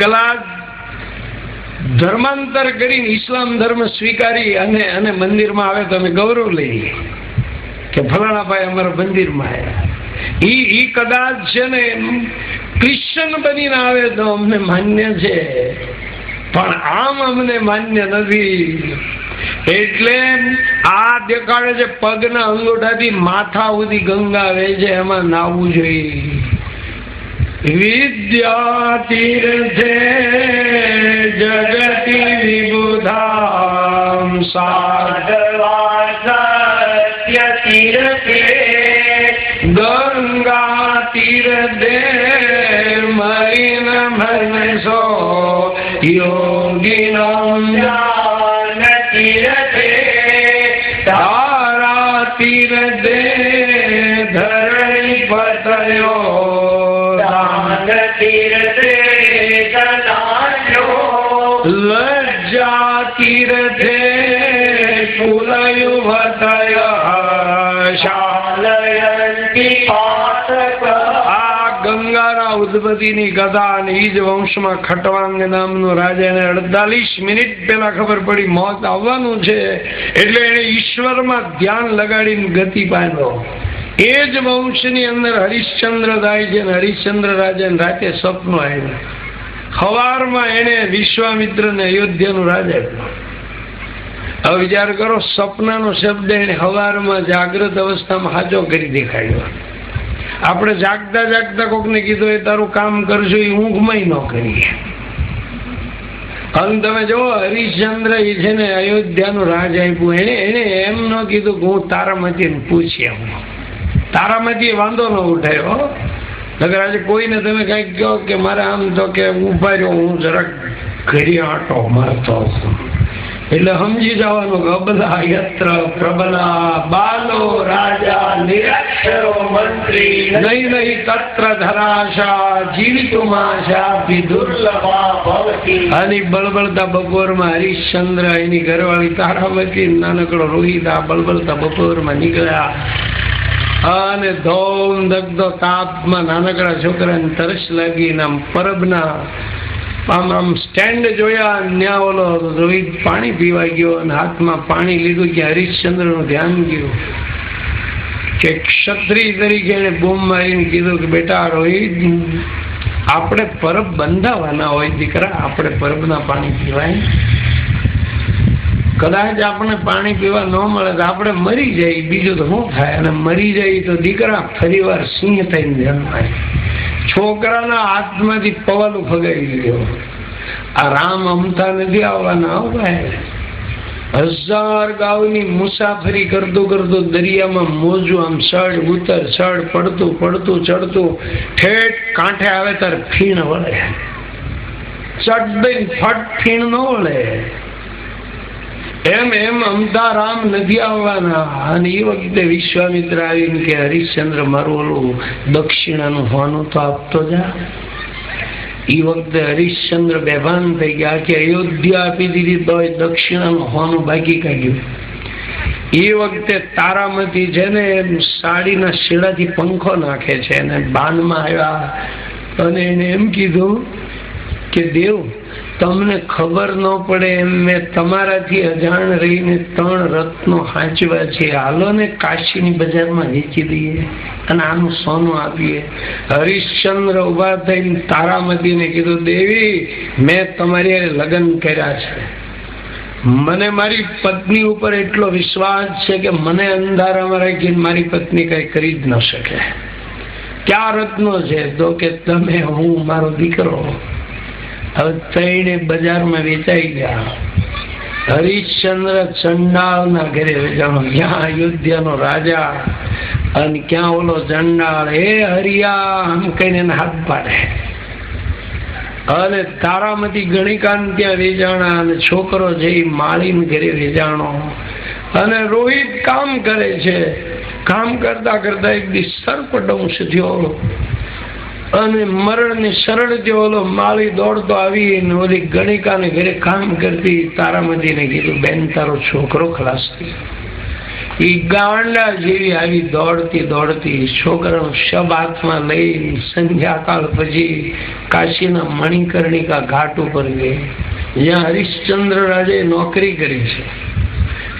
કલા ધર્માંતર કરીને ઇસ્લામ ધર્મ સ્વીકારી અને અને મંદિરમાં આવે તો અમે ગૌરવ લઈએ કે ફલાણા ભાઈ અમારા મંદિરમાં આવ્યા. ઈ ઈ કદાચ છે ને ક્રિશ્ચન બનીને આવે તો અમને માન્ય છે. પણ આમ અમને માન્ય નથી. એટલે આ દેખાડે છે પગના અંગોઠાથી માથા સુધી ગંગા વેચે એમાં નાવું જોઈએ. વિદ્યા તીર્થે જગતિ વિબુધામ સાધવા સત્ય તીર્થે ગંગા તીર્થે મરીન મનસો યોગિનામ ઉદ્ભતિની કથા અને ઈ જ વંશમાં ખટવાંગ નામનો રાજા એને અડતાલીસ મિનિટ પહેલા ખબર પડી, મોત આવવાનું છે. એટલે એને ઈશ્વરમાં ધ્યાન લગાડીને ગતિ પામ્યો. એ જ વંશની અંદર હરિશ્ચંદ્ર થાય છે હરિશ્ચંદ્ર રાજાને રાતે સ્વપ્ન આવ્યું. સવારમાં એને વિશ્વામિત્રને અયોધ્યાનું રાજા હવે વિચાર કરો સપનાનો શબ્દ એને સવારમાં જાગ્રત અવસ્થામાં હાજો કરી દેખાડ્યો. આપણે જાગતા જાગતા કોકને કીધું, એ તારું કામ કરશો એ ઊંઘમાં ન કરીએ. હવે તમે જુઓ, હરિશ્ચંદ્ર એ છે ને અયોધ્યાનું રાજ આપ્યું. એને એને એમ ન કીધું કે હું તારામાંથી પૂછી આવું તારામાંથી વાંધો ન ઉઠાયો. નગર આજે કોઈને તમે કંઈક કહો કે મારે આમ તો કે ઊભા રહ્યો, હું જરાક ઘરે આટો મારતો છું એટલે સમજી જવાનું અબલા યત્ર પ્રબલા બાલો રાજા નિરક્ષરો મંત્રી નહીં નહીં તત્ર ધરાશા જીવિતુમાશા વિદુર્લભા ભવતી. અને બળબળતા બપોરમાં હરિશ્ચંદ્ર, એની ઘરવાળી તારાવતી, નાનકડો રોહિત આ બળબળતા બપોરમાં નીકળ્યા. અને ધોમ દગધો તાપમાં નાનકડા છોકરાને તરસ લાગી ને આમ પરબના આમ આમ સ્ટેન્ડ જોયા ન્યા ઓલો રોહિત પાણી પીવા ગયો અને હાથમાં પાણી લીધું કે હરિશ્ચંદ્રનું ધ્યાન ગયું. કે ક્ષત્રિય તરીકે એને બૂમ મારીને કીધું કે બેટા, રોહિત, આપણે પરબ બંધાવાના હોય દીકરા, આપણે પરબના પાણી પીવાય. કદાચ આપણે પાણી પીવા ન મળે તો આપણે મરી જાય બીજું તો શું થાય? અને મરી જાય તો દીકરા ફરીવાર સિંહ થઈને જન્માય. છોકરાના હાથમાંથી પવન ફગાવી ગયો આ રામ અમતા નથી આવવાના, હો ભાઈ. હજાર ગાવની મુસાફરી કરતો કરતો દરિયામાં મોજું આમ સડ ઉતર, સડ, પડતું પડતું, ચડતું, ઠેઠ કાંઠે આવે ત્યારે ફીણ વળે. ચડ ફટ ફીણ ન વળે. એમ એમ અમતા રામ નથી આવવાના. અને એ વખતે વિશ્વામિત્ર આવીને કે, હરિશ્ચંદ્ર, મારું ઓલું દક્ષિણાનું હોવાનું તો આપતો જા. એ વખતે હરિશ્ચંદ્ર બેભાન થઈ ગયા કે, અયોધ્યા આપી દીધી તોય દક્ષિણાનું હોનું બાકી કાઢ્યું. એ વખતે તારામતી છે ને, એમ સાડીના શેડાથી પંખો નાખે છે અને બાનમાં આવ્યા. અને એને એમ કીધું કે, દેવ તમને ખબર ન પડે એમ મેં તમારાથી અજાણ રહીને ત્રણ રત્નો હાંચવા છે. હાલો ને કાશીની બજારમાં વેચી દઈએ અને આનું સોનું આપીએ. હરિશ્ચંદ્ર ઊભા થઈને તારામતીને કીધું, દેવી, મેં તમારી લગ્ન કર્યા છે. મને મારી પત્ની ઉપર એટલો વિશ્વાસ છે કે મને અંધારામાં રાખીને મારી પત્ની કઈ કરી જ ન શકે. ક્યાં રત્નો છે? તો કે, તમે, હું, મારો દીકરો. ત્રણે બજારમાં વેચાઈ ગયા. હરિશ્ચંદ્ર ચંડાળના ઘરે વેચાણો. ક્યાં અયોધ્યાનો રાજા અને ક્યાં ઓલો ચંડાળ, હે હરિયા, આમ કહીને હાથ પાડે. અને તારામતી ગણિકાન ત્યાં વેચાણા અને છોકરો છે એ માળીને ઘરે વેચાણો. અને રોહિત કામ કરે છે. કામ કરતા કરતા એક દી સર્પદંશ થયો. અને મરણની શરણ જે માળી દોડતો આવી, ને ઓલી ગણિકાને ઘરે કામ કરતી તારામતીને કીધું, બેન, તારો છોકરો ખલાસ થયો. એ ગાંડા જેવી આવી દોડતી દોડતી છોકરાનો શબ હાથમાં લઈ સંધ્યાકાળ પછી કાશીના મણિકર્ણિકા ઘાટ ઉપર ગઈ. જ્યાં હરિશ્ચંદ્ર રાજે નોકરી કરી છે.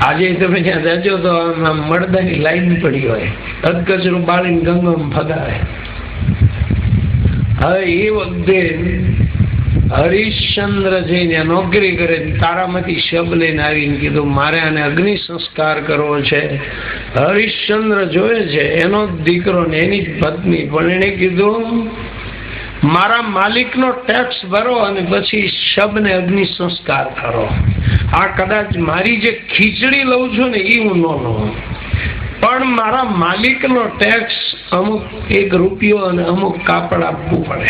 આજે તમે જ્યાં જજો તો આમ મળદાની લાઈન પડી હોય. અધકચરું બાળીને ગંગમ ફગાવે હવે એ વખતે હરિશ્ચંદ્ર જઈને નોકરી કરે તારામાંથી શબ લઈને આવીને કીધું, મારે આને અગ્નિ સંસ્કાર કરવો છે. હરિશ્ચંદ્ર જોયે છે, એનો દીકરો ને એની જ પત્ની, પણ એને કીધું, મારા માલિકનો ટેક્સ ભરો અને પછી શબને અગ્નિ સંસ્કાર કરો. આ કદાચ મારી જે ખીચડી લઉં છું ને એ હું ન લઉં. પણ મારા માલિકનો ટેક્સ અમુક એક રૂપિયો અને અમુક કાપડ આપવું પડે.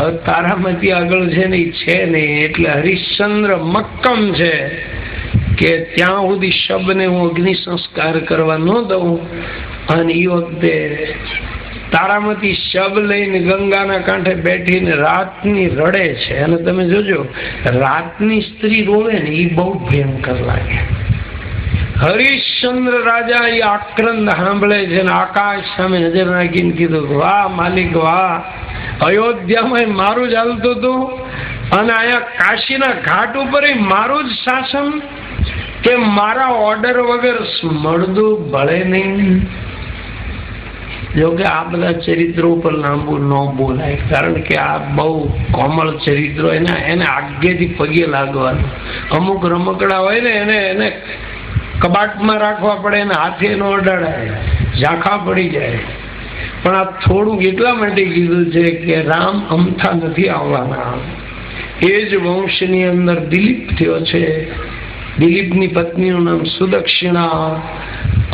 હવે તારામાંથી આગળ છે ને છે નહીં એટલે હરિશ્ચંદ્ર મક્કમ છે કે ત્યાં સુધી શબને હું અગ્નિ સંસ્કાર કરવા ન દઉં. અને એ વખતે તારામાંથી શબ લઈને ગંગાના કાંઠે બેઠીને રાતની રડે છે. અને તમે જોજો, રાતની સ્ત્રી રોવે ને એ બહુ ભયંકર લાગે. હરિશ્ચંદ્ર રાજા એ આક્રંદ સાંભળે છે ને આકાશ સામે નજર નાખીને કીધું વાહ, માલિક, વાહ. અયોધ્યામાં મારું જ હાલતું હતું અને અહીંયા કાશીના ઘાટ ઉપર મારું જ શાસન કે મારા ઓર્ડર વગર મળદું ભળે નહીં. જો કે આ બધા ચરિત્રો ઉપર લાંબુ ન બોલાય, કારણ કે આ બહુ કોમળ ચરિત્રો એને એને આગેથી પગે લાગવાનું. અમુક રમકડા હોય ને એને એને કબાટમાં રાખવા પડે ને હાથે ન અડાડાય, ઝાંખા પડી જાય. પણ આ થોડુંક એટલા માટે કીધું છે કે રામ અમથા નથી આવવાના. એ જ વંશની અંદર દિલીપ થયો છે. દિલીપની પત્નીનું નામ સુદક્ષિણા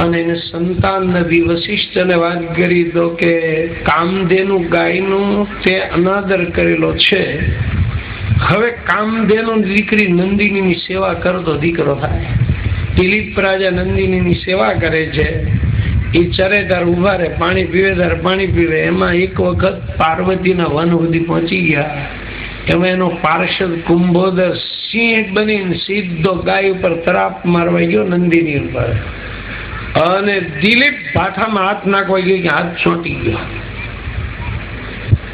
અને એને સંતાન નથી વશિષ્ઠને વાત કરી તો કે કામધેનુ ગાયનું તે અનાદર કરેલો છે. હવે કામધેનુ દીકરી નંદિનીની સેવા કરતો દીકરો થાય. દિલીપ રાજા નંદિનીની સેવા કરે છે. એ ચરે ઊભા રહે, પાણી પીવે તાર પાણી પીવે એમાં એક વખત પાર્વતીના વન સુધી પહોંચી ગયા. એમાં એનો પાર્ષદ કુંભોદર સિંહ બનીને સીધો ગાય ઉપર તરાપ મારવા ગયો નંદિની ઉપર. અને દિલીપ ભાઠામાં હાથ નાખવા ગયો કે હાથ ચોંટી ગયો.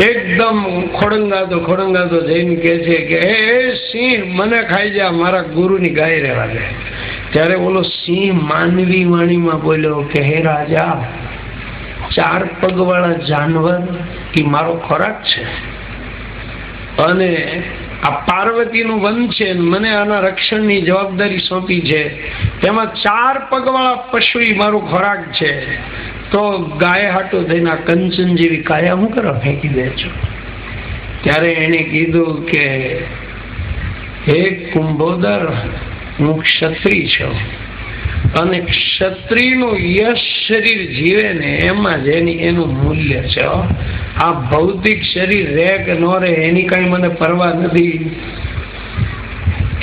એકદમ ખોડંગાતો ખોડંગાતો જઈને કે છે કે એ સિંહ, મને ખાઈ જા, મારા ગુરુની ગાય રહેવા દે. ત્યારે ઓલો સિંહ માનવી વાણીમાં બોલ્યો કે, હે રાજા, ચાર પગવાળા જાનવર એ મારો ખોરાક છે. અને આ પાર્વતીનું વન છે મને આના રક્ષણની જવાબદારી સોંપી છે. તેમાં ચાર પગવાળા પશુ મારો ખોરાક છે. તો ગાય હાટો થઈને કંચન જેવી કાયા હું કરવા ફેંકી દે છો. ત્યારે એને કીધું કે, હે કુંભોદર હું ક્ષત્રિય છું. અને ક્ષત્રિયનું યશ શરીર જીવે ને એમાં જ એની એનું મૂલ્ય છે આ ભૌતિક શરીર રહે કે ન રહે એની કઈ મને પરવા નથી.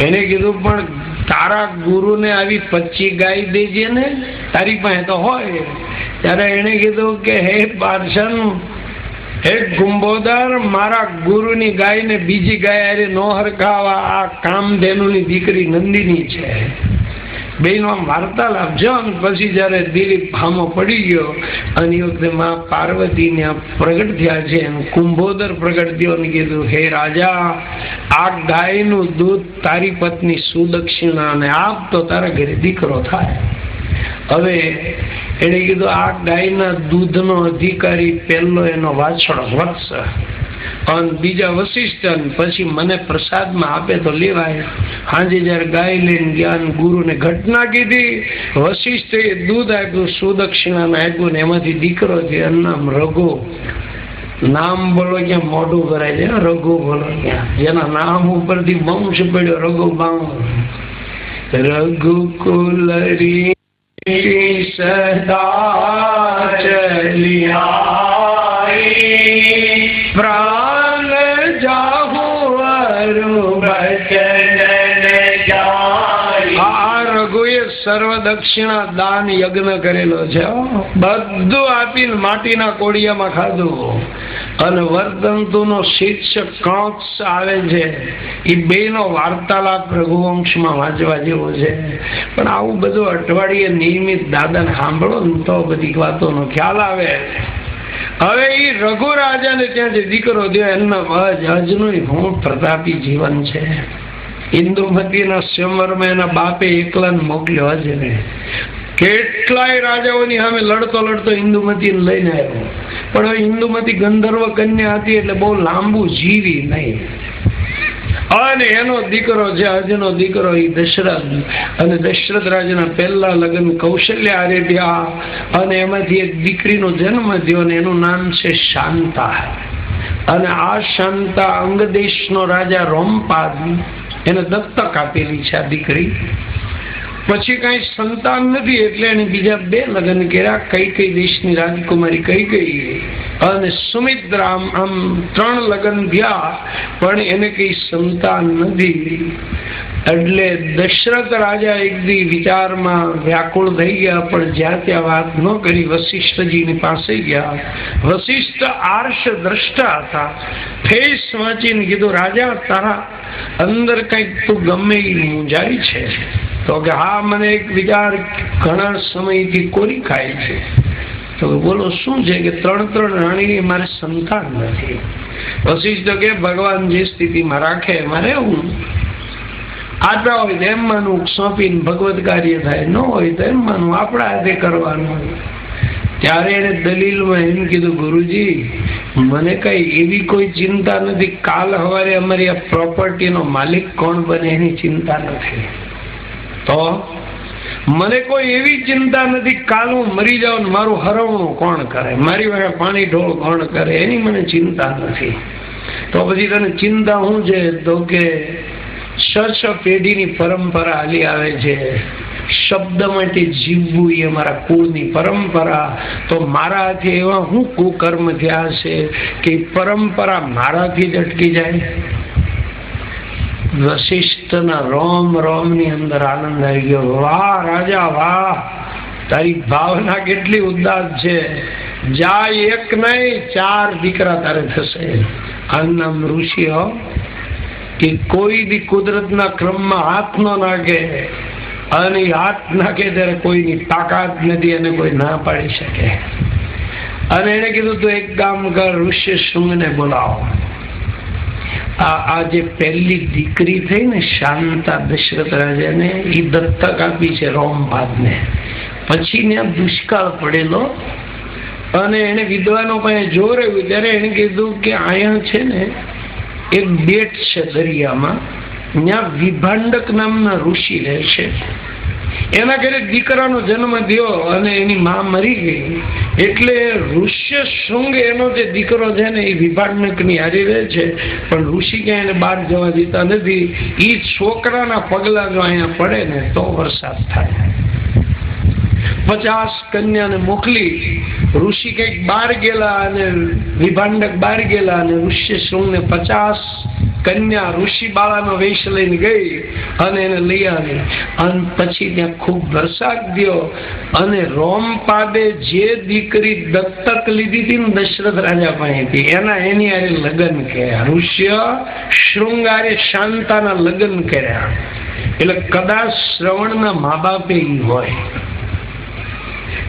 એને કીધું, પણ તારા ગુરુને આવી પચી ગાય દેજે ને, તારી પાસે તો હોય. ત્યારે એને કીધું કે, હે પાર્શન હે ગુંબોદર મારા ગુરુની ગાયને બીજી ગાય અરે નો હરખાવા, આ કામધેનુની દીકરી નંદિની છે. બેનો આમ વાર્તાલાપ જો અને પછી જયારે દિલીપ ફામો પડી ગયો, અને એ વખતે માં પાર્વતી ને પ્રગટ થયા છે અને કુંભોદર પ્રગટ થયો અને કીધું, હે રાજા, આ ગાયનું દૂધ તારી પત્ની સુદક્ષિણા ને આપ તો તારા ઘરે દીકરો થાય. હવે એને કીધું, આ ગાયના દૂધનો અધિકારી પહેલો એનો વાછડો વત્સ અને બીજા વશિષ્ઠ પછી મને પ્રસાદમાં આપે તો લેવાય. હાજે જયારે ગાય લઈને જ્ઞાન ગુરુને ઘટના કીધી વશિષ્ઠે દૂધ આપ્યું, સુદક્ષિણાને આપ્યું ને એમાંથી દીકરો છે નામ રઘુ. નામ બોલો ક્યાં? મોઢું ભરાય છે. રઘુ બોલો ક્યાં? જેના નામ ઉપરથી વંશ પડ્યો, રઘુ બાઉ રઘુકુલરી સદા ચલિયાઈ પ્રાણ રઘુએ સર્વ દક્ષિણા દાન યજ્ઞ કરેલો છે. બધું આપીને માટીના કોડિયામાં ખાધું. અને વર્તંતુનો શીર્ષક કંસ આવે છે. એ બેનો વાર્તાલાપ રઘુવંશમાં વાંચવા જેવો છે. પણ આવું બધું અઠવાડિયે નિયમિત દાદાને સાંભળો ને તો બધી વાતોનો ખ્યાલ આવે. હવે એ રઘુ રાજાને ત્યાં જે દીકરો થયો, એમના અજ અજનું હું પ્રતાપી જીવન છે. ઇન્દુમતીના સ્વયંવરમાં એના બાપે એકલાને મોકલ્યો અજને કેટલાય રાજાઓની સામે લડતો લડતો ઇન્દુમતીને લઈને આવ્યો. પણ હવે ઇન્દુમતી ગંધર્વ કન્યા હતી એટલે બહુ લાંબુ જીવી નહીં. અને એનો દીકરો જે અજનો દીકરો એ દશરથ અને દશરથ રાજાના પહેલા લગ્ન કૌશલ્ય આરે અને એમાંથી એક દીકરીનો જન્મ થયો અને એનું નામ છે શાંતા. અને આ શાંતા અંગદેશનો રાજા રોમપાદ એને દત્તક આપેલી છે આ દીકરી. પછી કઈ સંતાન નથી એટલે એને બીજા બે લગ્ન કર્યા. કઈ કઈ દેશની રાજકુમારી કઈ કઈ અને સુમિત્રા આમ ત્રણ લગ્ન થયા, પણ એને કઈ સંતાન નથી. એટલે દશરથ રાજા એક દી વિચારમાં વ્યાકુળ થઈ ગયા, પણ જ્યાં ત્યાં વાત ન કરી, વશિષ્ઠજીની પાસે ગયા. વશિષ્ઠ આર્ષ દ્રષ્ટા હતા. ફેસ વાંચીને કીધું, રાજા, તારા અંદર કંઈક તું ગમે એ મૂંઝાય છે. તો કે હા, મને એક વિચાર ઘણા સમયથી કોરી ખાય છે. તો બોલો, શું છે કે ત્રણ ત્રણ રાણીની મારે સંતાન નથી? વશિષ્ઠ કે ભગવાન જે સ્થિતિમાં રાખે, મારે હું આટલા હોય તો એમ માનું સોંપીને ભગવત કાર્ય થાય. ન હોય તો એમ માનું આપણા હાથે કરવાનું ત્યારે એને દલીલમાં એમ કીધું, ગુરુજી, મને કઈ એવી કોઈ ચિંતા નથી. કાલ સવારે અમારી આ પ્રોપર્ટીનો માલિક કોણ બને એની ચિંતા નથી. તો મને કોઈ એવી ચિંતા નથી કાલ મરી જાઉં ને મારું હરવણું કોણ કરે? મારી વાગે પાણી ઢોળ કોણ કરે? એની મને ચિંતા નથી. તો પછી તને ચિંતા શું છે? તો કે છ પેઢીની પરંપરા હાલી આવે છે. શબ્દ માટે જીવવું એ મારા કુળની પરંપરા. તો મારાથી એવા હું કુકર્મ થયા છે કે પરંપરા મારાથી જ અટકી જાય? વશિષ્ઠના રોમ રોમની અંદર આનંદ આવી ગયો. વાહ, રાજા, વાહ. તારી ભાવના કેટલી ઉદાસ છે. જાય એક નહીં, ચાર દીકરા તારે થશે. આમ ઋષિ હો, કે કોઈ બી કુદરતના ક્રમમાં હાથ ન નાખે. અને હાથ નાખે ત્યારે કોઈની તાકાત નથી અને કોઈ ના પાડી શકે. અને એને કીધું, તું એક કામ કર, ઋષિ શૃંગને બોલાવો. આ જે પહેલી દીકરી થઈ ને શાંતા દશરથ રાજાને એ દત્તક આપી છે રોમભાદને પછી ત્યાં દુષ્કાળ પડેલો અને એને વિદ્વાનો પાસે જોર ત્યારે એને કીધું કે અહીંયા છે ને એક બેટ છે દરિયામાં, ત્યાં વિભાંડક નામના ઋષિ રહે છે એના ઘરે દીકરાનો જન્મ થયો અને એની માં મરી ગઈ. એટલે ઋષ્ય શૃંગ એનો જે દીકરો છે ને એ વિભાંડકની હારી રહે છે. પણ ઋષિ ક્યાં એને બહાર જવા દેતા નથી. એ છોકરાના પગલા જો અહીંયા પડે ને તો વરસાદ થાય. પચાસ કન્યાને મોકલી. ઋષિ કંઈક બાર ગયેલા અને વિભાંડક બાર ગયેલા અને ઋષ્ય શૃંગને પચાસ કન્યા ઋષિ બાળાનો વેશ લઈને ગઈ અને એને લઈ આવી. અને પછી ત્યાં ખૂબ વરસાદ ગયો અને રોમપાદે જે દીકરી દત્તક લીધી હતી ને દશરથ રાજા પાસેથી એના એની હારે લગ્ન કર્યા. ઋષ્ય શૃંગારે શાંતાના લગ્ન કર્યા. એટલે કદાચ શ્રવણના મા બાપે હોય.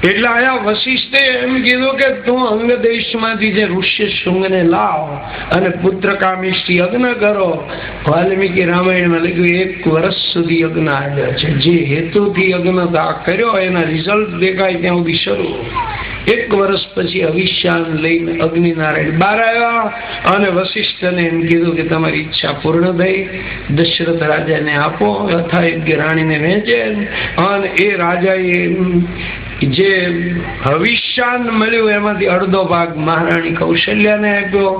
એટલે આયા વશિષ્ઠે એમ કીધું કે તું અંગ દેશમાંથી જે ઋષ્ય શૃંગને લાવ અને પુત્ર કામિષ્ઠી યજ્ઞ કરો. વાલ્મીકી રામાયણમાં લખ્યું, એક વર્ષ સુધી યજ્ઞ આવ્યો છે. જે હેતુથી યજ્ઞ કર્યો, એના રિઝલ્ટ દેખાય ત્યાં સુધી શરૂ. એક વર્ષ પછી અવિશ્યાન લઈને અગ્નિનારાયણ બહાર આવ્યા અને વશિષ્ઠને એમ કીધું કે તમારી ઈચ્છા પૂર્ણ થઈ. દશરથ રાજાને આપો યથાયોગ્ય રાણીને વેચે અને એ રાજાએ જે હવિષ્યાન મળ્યું, એમાંથી અડધો ભાગ મહારાણી કૌશલ્યાને આપ્યો,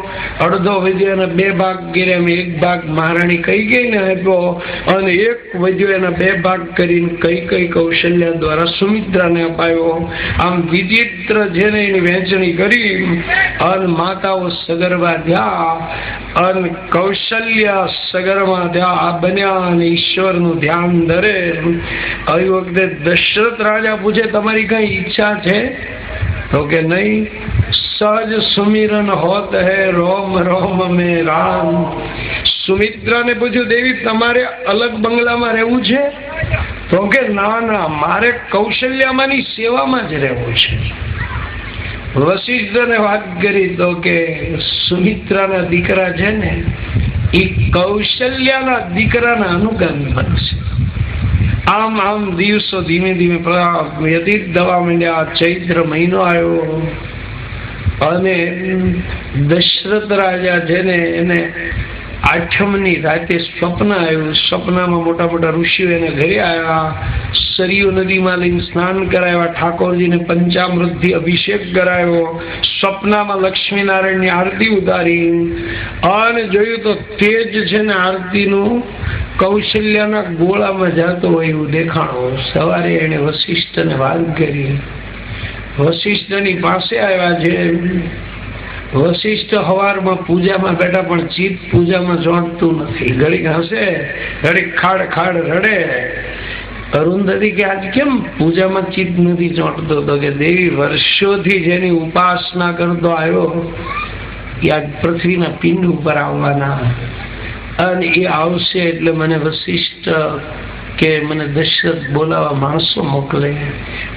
અડધો વધ્યો એને બે ભાગ એમ એક ભાગ મહારાણી કઈ ગઈને આપ્યો અને એક વધ્યો એના બે ભાગ કરીને કઈ કઈ કૌશલ્યા દ્વારા સુમિત્રાને અપાયો. આમ વિચિત્ર જેને એની વહેંચણી કરી, અને માતાઓ સગર્ભા થયા અને કૌશલ્ય સગર્ભા થયા બન્યા અને ઈશ્વરનું ધ્યાન ધરે. આવી વખતે દશરથ રાજા પૂછે, તમારી કઈ ઈચ્છા છે? તો કે નહીં, સહજ સુમિરન હોત હે, રોમ રોમ મે રામ. સુમિત્રાને પૂછ્યું, દેવી, તમારે અલગ બંગલામાં રહેવું છે? તો કે, ના ના, મારે કૌશલ્યામાંની સેવામાં જ રહેવું છે. વશિષ્ઠને વાત કરી તો કે, સુમિત્રાના દીકરા છે ને એ કૌશલ્યાના દીકરાના અનુગામી બનશે આમ આમ દિવસો ધીમે ધીમે વ્યતીત થવા માંડ્યા. ચૈત્ર મહિનો આવ્યો. અને દશરથ રાજા જેને એને આઠમની રાતે સ્વપ્ન આવ્યું. સ્વપ્નમાં મોટા મોટા ઋષિઓ એને ઘરે આવ્યા. સરયુ નદીમાં લઈને સ્નાન કરાવ્યા. ઠાકોરજીને પંચામૃતથી અભિષેક કરાયો સ્વપ્નમાં લક્ષ્મીનારાયણની આરતી ઉતારી. અને જોયું તો તેજ છે ને આરતીનું કૌશલ્યના ગોળામાં જતો હોય એવું દેખાણો. સવારે એને વશિષ્ઠને વાત કરી. વશિષ્ઠની પાસે આવ્યા છે વશિષ્ઠ હવારમાં પૂજામાં બેઠા પણ ચિત્ત પૂજામાં જોડતું નથી. ઘડીક હસે, ઘડીક ખાડ ખાડ રડે. અરુંધતી કે, આજ કેમ પૂજામાં ચિત્ત નથી ચોંટતો તો કે, દેવી વર્ષોથી જેની ઉપાસના કરતો આવ્યો, એ આજ પૃથ્વીના પિંડ ઉપર આવવાના. અને એ આવશે એટલે મને વશિષ્ઠ કે મને દશરથ બોલાવા માણસો મોકલે.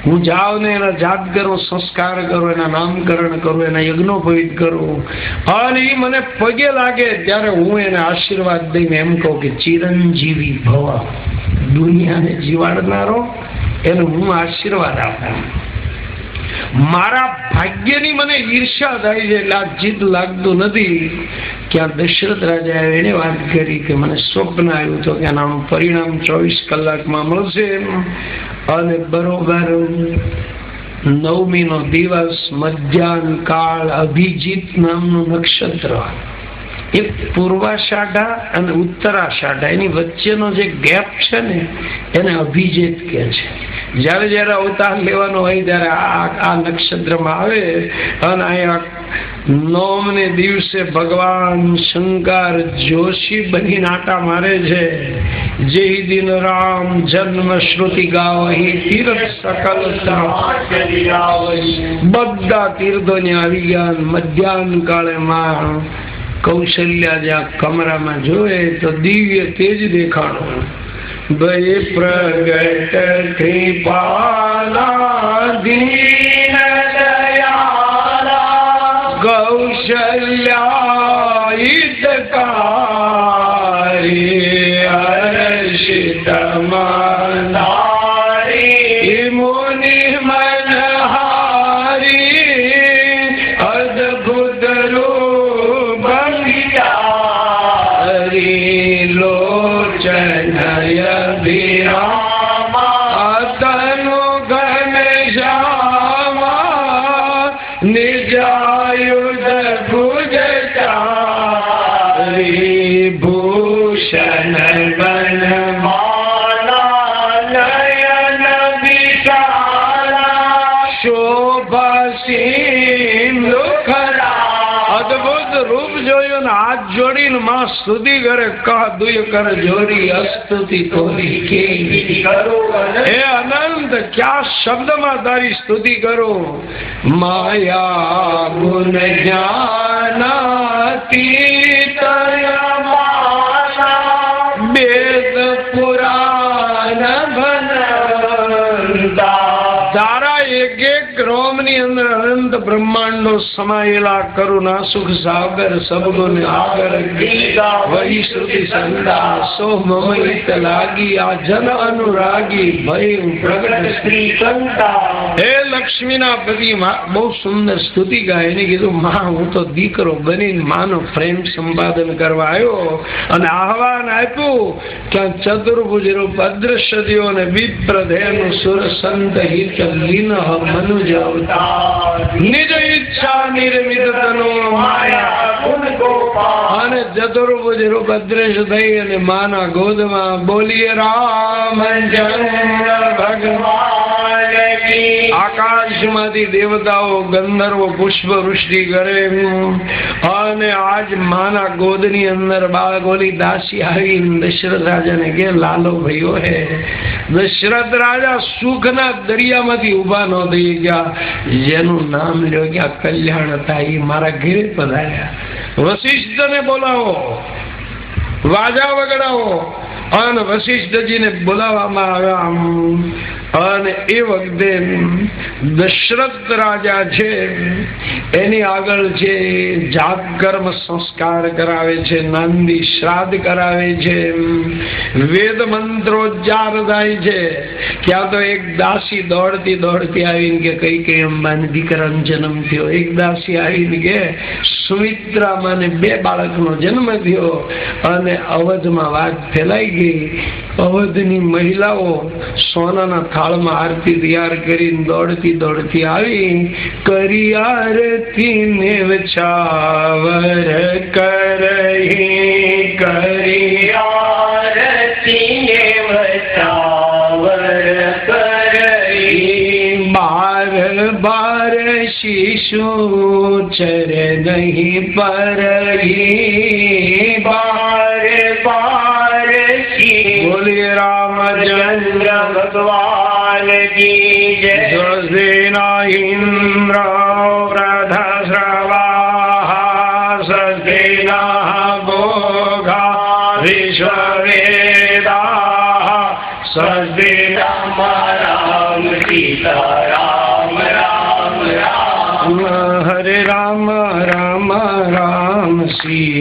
હું જાઉં ને એના જાત કરું, સંસ્કાર કરું, એના નામકરણ કરું, એના યજ્ઞોપવિત કરું. અને એ મને પગે લાગે ત્યારે હું એને આશીર્વાદ દઈને એમ કહું કે ચિરંજીવી ભવા. દુનિયાને જીવાડનારો, એને હું આશીર્વાદ આપું. મારા ભાગ્યની મને ઈર્ષા થાય છે એટલે લાગતું નથી. કે આ દશરથ રાજાએ એને વાત કરી કે મને સ્વપ્ન આવ્યું તો કે આનું પરિણામ ચોવીસ કલાકમાં મળશે. અને બરોબર નવમી નો દિવસ, મધ્યાહન કાળ, અભિજીત નામનું નક્ષત્ર. એ પૂર્વાષાઢા અને ઉત્તરાષાઢા એની વચ્ચેનો જે ગેપ છે ને, એને અભિજેત કે છે. જ્યારે જ્યારે અવતાર લેવાનો હોય ત્યારે આ આ નક્ષત્રમાં આવે અને અહીંયા નોમને દિવસે ભગવાન શંકર જોશી બની નાટા મારે છે. જે દિન રામ જન્મ શ્રુતિ ગાવહી તીર્થ સકલ બધા તીર્થો ને આવી ગયા મધ્યાહન કાળે માં કૌશલ્યા જ્યાં કમરામાં જોયે તો દિવ્ય તેજ દેખાણો. ભય પ્રગટ કૃપાલા દીન દયાલા. કૌશલ્યા હિતકારી હર્ષિત મનારી Yeah. સ્તુતિ કરે કહ દુય કર જોરી અસ્તુતિ તોરી કે હે અનંત ક્યાં શબ્દમાં તારી સ્તુતિ કરો? માયા ગુણ જ્ઞાનાતીત વેદ પુરાણ ભનતા તારા એક એક ની અંદર અનંત બ્રહ્માંડો સમાયેલા કરુણા, સુખ, સાગર સબગુણ આગર ગીતા વહી શ્રુતિ સંદા સો મમહિત લાગી, આ જન અનુરાગી, ભય, પ્રગટ શ્રી સંતા. હે લક્ષ્મીના પતિ બહુ સુંદર સ્તુતિ ગાય. એને કીધું, માં, હું તો દીકરો બની માનો પ્રેમ સંપાદન કરવા આવ્યો અને આહવાન આપ્યું ત્યાં ચતુર્ભુજ રૂપ અદ્રશ્ય દિયો અને વિપ્રધેનું સુર સંત હિત લીન મનુજ અવતાર. નિજ ઈચ્છા નિર્મિત તનુ માયા ગુણ ગોપાલ અને ચતુર્ભુજ રૂપ અદ્રશ્ય થઈ અને માના ગોદમાં બોલીએ રામચંદ્ર ભગવાન. કી આકાશમાંથી દેવતાઓ ગંધર્વો પુષ્પ વૃષ્ટિ કરે અને આજ માના ગોદની અંદર બાળકોની દાસી આવી દશરથ રાજાને કે લાલો ભયો હે, દશરથ રાજા સુખના દરિયામાંથી ઊભા ન થઈ ગયા. જેનું નામ લ્યો ગયા કલ્યાણ હતા એ મારા ઘેરે પધાર્યા. વશિષ્ઠને બોલાવો, વાજા વગડાવો. અને વશિષ્ઠજીને બોલાવવામાં આવ્યા. અને એ વખતે દશરથ રાજા છે, એની આગળ છે જાત કર્મ સંસ્કાર કરાવે છે, નાંદી શ્રાદ્ધ કરાવે છે, વેદ મંત્રોચ્ચાર થાય છે, ક્યાં તો એક દાસી દોડતી દોડતી આવીને કે કઈ કઈ અંબાની દીકરાનો જન્મ થયો એક દાસી આવીને કે સુમિત્રા માને બે બાળકનો જન્મ થયો અને અવધમાં વાત ફેલાઈ ગઈ અવધની મહિલાઓ સોનાના થાળમાં આરતી તૈયાર કરીને દોડતી દોડતી આવી. કરી આરતી ને વછાવર કરહી. કરી આરતી ને વચાવર બાર બાર શિશુ ચર નહીં પરહી. બાર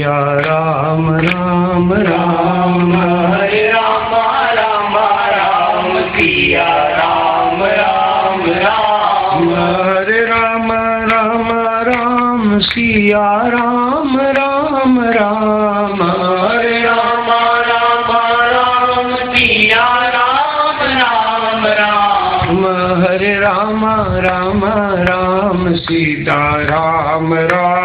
સિયા રામ રામ રામ હરે રામ રામ રામ સિયા રામ રામ રામ હરે રામ રામ રામ સિયા રામ રામ રામ હરે રામ રામ રામ સિયા રામ રામ રામ હરે રામ રામ રામ સીતા રામ રામ રામ રામ